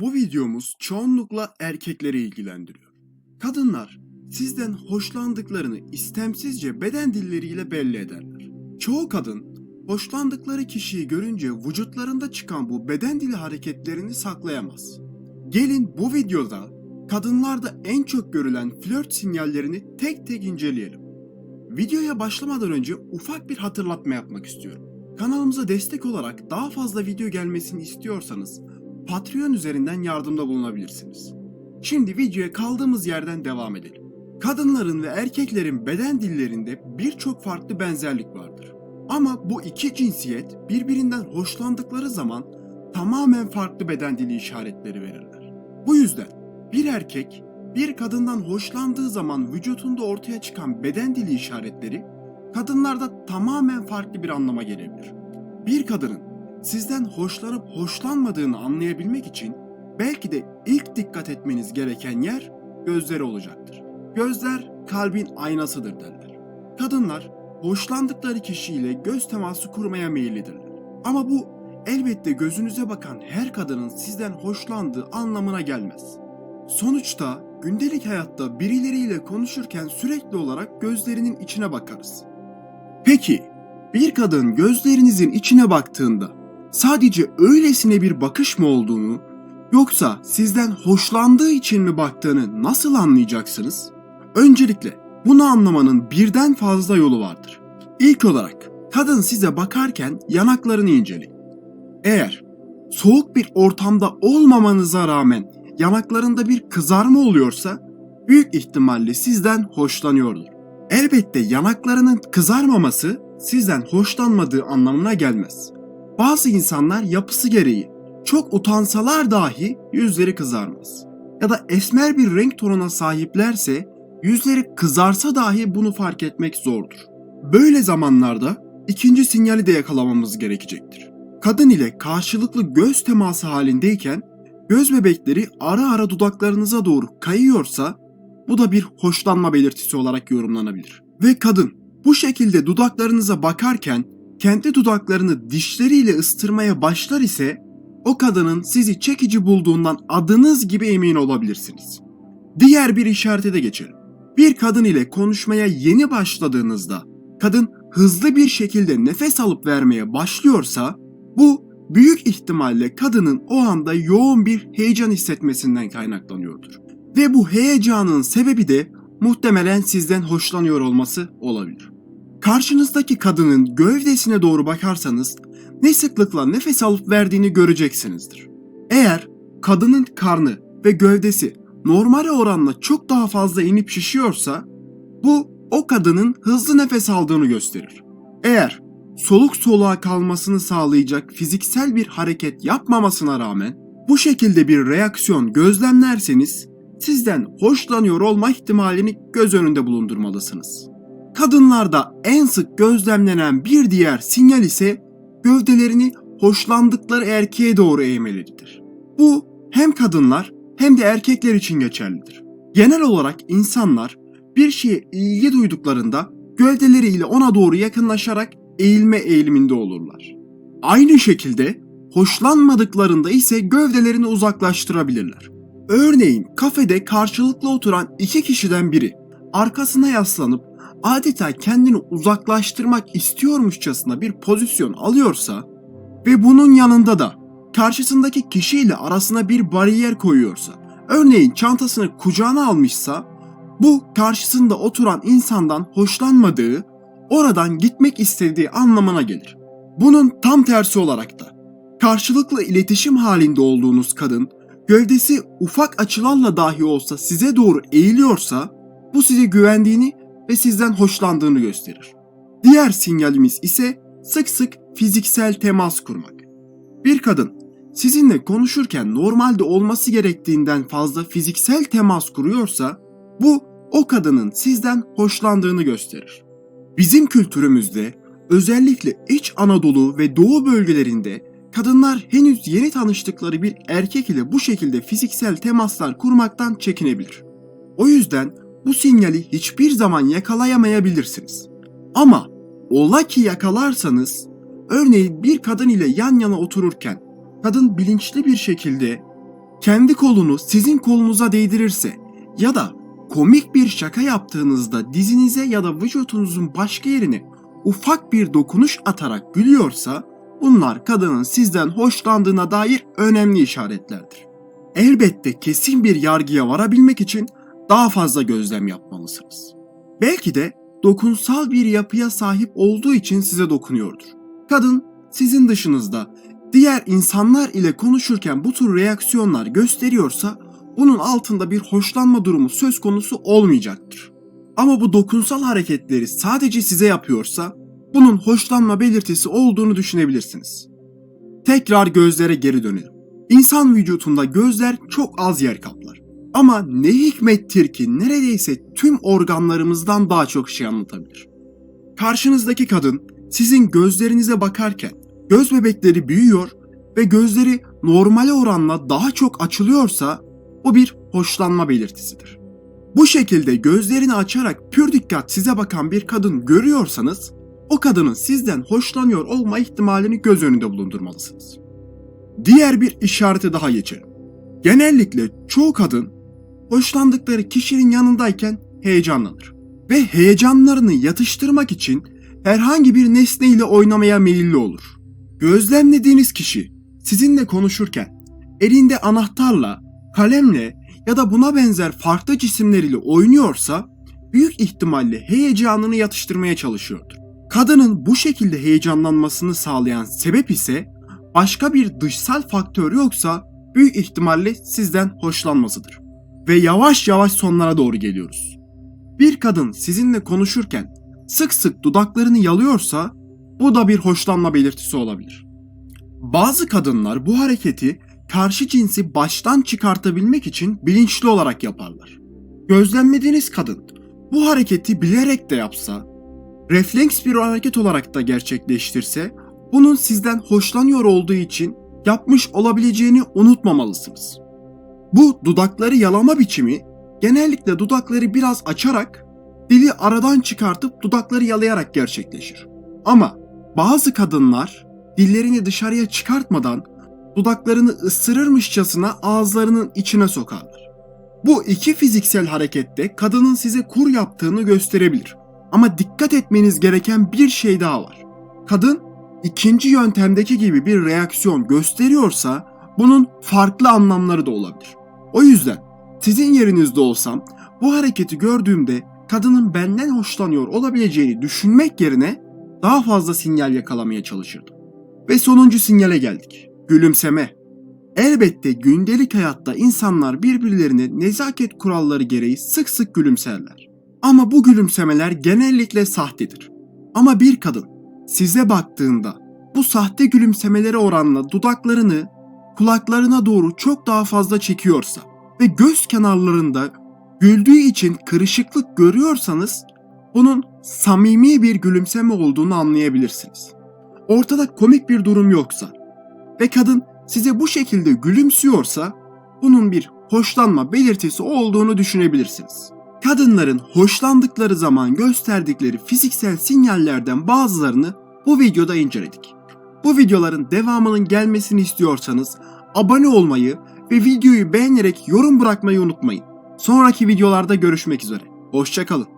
Bu videomuz çoğunlukla erkekleri ilgilendiriyor. Kadınlar sizden hoşlandıklarını istemsizce beden dilleriyle belli ederler. Çoğu kadın hoşlandıkları kişiyi görünce vücutlarında çıkan bu beden dili hareketlerini saklayamaz. Gelin bu videoda kadınlarda en çok görülen flört sinyallerini tek tek inceleyelim. Videoya başlamadan önce ufak bir hatırlatma yapmak istiyorum. Kanalımıza destek olarak daha fazla video gelmesini istiyorsanız Patreon üzerinden yardımda bulunabilirsiniz. Şimdi videoya kaldığımız yerden devam edelim. Kadınların ve erkeklerin beden dillerinde birçok farklı benzerlik vardır. Ama bu iki cinsiyet birbirinden hoşlandıkları zaman tamamen farklı beden dili işaretleri verirler. Bu yüzden bir erkek bir kadından hoşlandığı zaman vücutunda ortaya çıkan beden dili işaretleri kadınlarda tamamen farklı bir anlama gelebilir. Bir kadının sizden hoşlanıp hoşlanmadığını anlayabilmek için belki de ilk dikkat etmeniz gereken yer gözleri olacaktır. Gözler kalbin aynasıdır derler. Kadınlar hoşlandıkları kişiyle göz teması kurmaya meyillidirler. Ama bu elbette gözünüze bakan her kadının sizden hoşlandığı anlamına gelmez. Sonuçta gündelik hayatta birileriyle konuşurken sürekli olarak gözlerinin içine bakarız. Peki bir kadın gözlerinizin içine baktığında sadece öylesine bir bakış mı olduğunu yoksa sizden hoşlandığı için mi baktığını nasıl anlayacaksınız? Öncelikle bunu anlamanın birden fazla yolu vardır. İlk olarak kadın size bakarken yanaklarını inceleyin. Eğer soğuk bir ortamda olmamanıza rağmen yanaklarında bir kızarma oluyorsa büyük ihtimalle sizden hoşlanıyordur. Elbette yanaklarının kızarmaması sizden hoşlanmadığı anlamına gelmez. Bazı insanlar yapısı gereği çok utansalar dahi yüzleri kızarmaz. Ya da esmer bir renk tonuna sahiplerse yüzleri kızarsa dahi bunu fark etmek zordur. Böyle zamanlarda ikinci sinyali de yakalamamız gerekecektir. Kadın ile karşılıklı göz teması halindeyken göz bebekleri ara ara dudaklarınıza doğru kayıyorsa bu da bir hoşlanma belirtisi olarak yorumlanabilir. Ve kadın bu şekilde dudaklarınıza bakarken kendi dudaklarını dişleriyle ıstırmaya başlar ise o kadının sizi çekici bulduğundan adınız gibi emin olabilirsiniz. Diğer bir işarete de geçelim. Bir kadın ile konuşmaya yeni başladığınızda kadın hızlı bir şekilde nefes alıp vermeye başlıyorsa bu büyük ihtimalle kadının o anda yoğun bir heyecan hissetmesinden kaynaklanıyordur. Ve bu heyecanın sebebi de muhtemelen sizden hoşlanıyor olması olabilir. Karşınızdaki kadının gövdesine doğru bakarsanız ne sıklıkla nefes alıp verdiğini göreceksinizdir. Eğer kadının karnı ve gövdesi normal oranla çok daha fazla inip şişiyorsa bu o kadının hızlı nefes aldığını gösterir. Eğer soluk soluğa kalmasını sağlayacak fiziksel bir hareket yapmamasına rağmen bu şekilde bir reaksiyon gözlemlerseniz sizden hoşlanıyor olma ihtimalini göz önünde bulundurmalısınız. Kadınlarda en sık gözlemlenen bir diğer sinyal ise gövdelerini hoşlandıkları erkeğe doğru eğmeleridir. Bu hem kadınlar hem de erkekler için geçerlidir. Genel olarak insanlar bir şeye ilgi duyduklarında gövdeleriyle ona doğru yakınlaşarak eğilme eğiliminde olurlar. Aynı şekilde hoşlanmadıklarında ise gövdelerini uzaklaştırabilirler. Örneğin kafede karşılıklı oturan iki kişiden biri arkasına yaslanıp adeta kendini uzaklaştırmak istiyormuşçasına bir pozisyon alıyorsa ve bunun yanında da karşısındaki kişiyle arasına bir bariyer koyuyorsa, örneğin çantasını kucağına almışsa, bu karşısında oturan insandan hoşlanmadığı, oradan gitmek istediği anlamına gelir. Bunun tam tersi olarak da karşılıklı iletişim halinde olduğunuz kadın gövdesi ufak açılarla dahi olsa size doğru eğiliyorsa bu size güvendiğini ve sizden hoşlandığını gösterir. Diğer sinyalimiz ise sık sık fiziksel temas kurmak. Bir kadın sizinle konuşurken normalde olması gerektiğinden fazla fiziksel temas kuruyorsa bu o kadının sizden hoşlandığını gösterir. Bizim kültürümüzde özellikle İç Anadolu ve Doğu bölgelerinde kadınlar henüz yeni tanıştıkları bir erkek ile bu şekilde fiziksel temaslar kurmaktan çekinebilir. O yüzden bu sinyali hiçbir zaman yakalayamayabilirsiniz. Ama ola ki yakalarsanız, örneğin bir kadın ile yan yana otururken kadın bilinçli bir şekilde kendi kolunu sizin kolunuza değdirirse ya da komik bir şaka yaptığınızda dizinize ya da vücudunuzun başka yerine ufak bir dokunuş atarak gülüyorsa bunlar kadının sizden hoşlandığına dair önemli işaretlerdir. Elbette kesin bir yargıya varabilmek için daha fazla gözlem yapmalısınız. Belki de dokunsal bir yapıya sahip olduğu için size dokunuyordur. Kadın sizin dışınızda diğer insanlar ile konuşurken bu tür reaksiyonlar gösteriyorsa bunun altında bir hoşlanma durumu söz konusu olmayacaktır. Ama bu dokunsal hareketleri sadece size yapıyorsa bunun hoşlanma belirtisi olduğunu düşünebilirsiniz. Tekrar gözlere geri dönelim. İnsan vücudunda gözler çok az yer kaplar. Ama ne hikmettir ki neredeyse tüm organlarımızdan daha çok şey anlatabilir. Karşınızdaki kadın sizin gözlerinize bakarken göz bebekleri büyüyor ve gözleri normale oranla daha çok açılıyorsa bu bir hoşlanma belirtisidir. Bu şekilde gözlerini açarak pür dikkat size bakan bir kadın görüyorsanız o kadının sizden hoşlanıyor olma ihtimalini göz önünde bulundurmalısınız. Diğer bir işarete daha geçelim. Genellikle çoğu kadın hoşlandıkları kişinin yanındayken heyecanlanır ve heyecanlarını yatıştırmak için herhangi bir nesneyle oynamaya meyilli olur. Gözlemlediğiniz kişi sizinle konuşurken elinde anahtarla, kalemle ya da buna benzer farklı cisimleriyle oynuyorsa büyük ihtimalle heyecanını yatıştırmaya çalışıyordur. Kadının bu şekilde heyecanlanmasını sağlayan sebep ise başka bir dışsal faktör yoksa büyük ihtimalle sizden hoşlanmasıdır. Ve yavaş yavaş sonlara doğru geliyoruz. Bir kadın sizinle konuşurken sık sık dudaklarını yalıyorsa bu da bir hoşlanma belirtisi olabilir. Bazı kadınlar bu hareketi karşı cinsi baştan çıkartabilmek için bilinçli olarak yaparlar. Gözlemlediğiniz kadın bu hareketi bilerek de yapsa, refleks bir hareket olarak da gerçekleştirse, bunun sizden hoşlanıyor olduğu için yapmış olabileceğini unutmamalısınız. Bu dudakları yalama biçimi genellikle dudakları biraz açarak, dili aradan çıkartıp dudakları yalayarak gerçekleşir. Ama bazı kadınlar dillerini dışarıya çıkartmadan dudaklarını ısırırmışçasına ağızlarının içine sokarlar. Bu iki fiziksel harekette kadının size kur yaptığını gösterebilir. Ama dikkat etmeniz gereken bir şey daha var. Kadın ikinci yöntemdeki gibi bir reaksiyon gösteriyorsa bunun farklı anlamları da olabilir. O yüzden sizin yerinizde olsam bu hareketi gördüğümde kadının benden hoşlanıyor olabileceğini düşünmek yerine daha fazla sinyal yakalamaya çalışırdım. Ve sonuncu sinyale geldik. Gülümseme. Elbette gündelik hayatta insanlar birbirlerine nezaket kuralları gereği sık sık gülümserler. Ama bu gülümsemeler genellikle sahtedir. Ama bir kadın size baktığında bu sahte gülümsemelere oranla dudaklarını kulaklarına doğru çok daha fazla çekiyorsa ve göz kenarlarında güldüğü için kırışıklık görüyorsanız bunun samimi bir gülümseme olduğunu anlayabilirsiniz. Ortada komik bir durum yoksa ve kadın size bu şekilde gülümsüyorsa bunun bir hoşlanma belirtisi olduğunu düşünebilirsiniz. Kadınların hoşlandıkları zaman gösterdikleri fiziksel sinyallerden bazılarını bu videoda inceledik. Bu videoların devamının gelmesini istiyorsanız abone olmayı ve videoyu beğenerek yorum bırakmayı unutmayın. Sonraki videolarda görüşmek üzere. Hoşçakalın.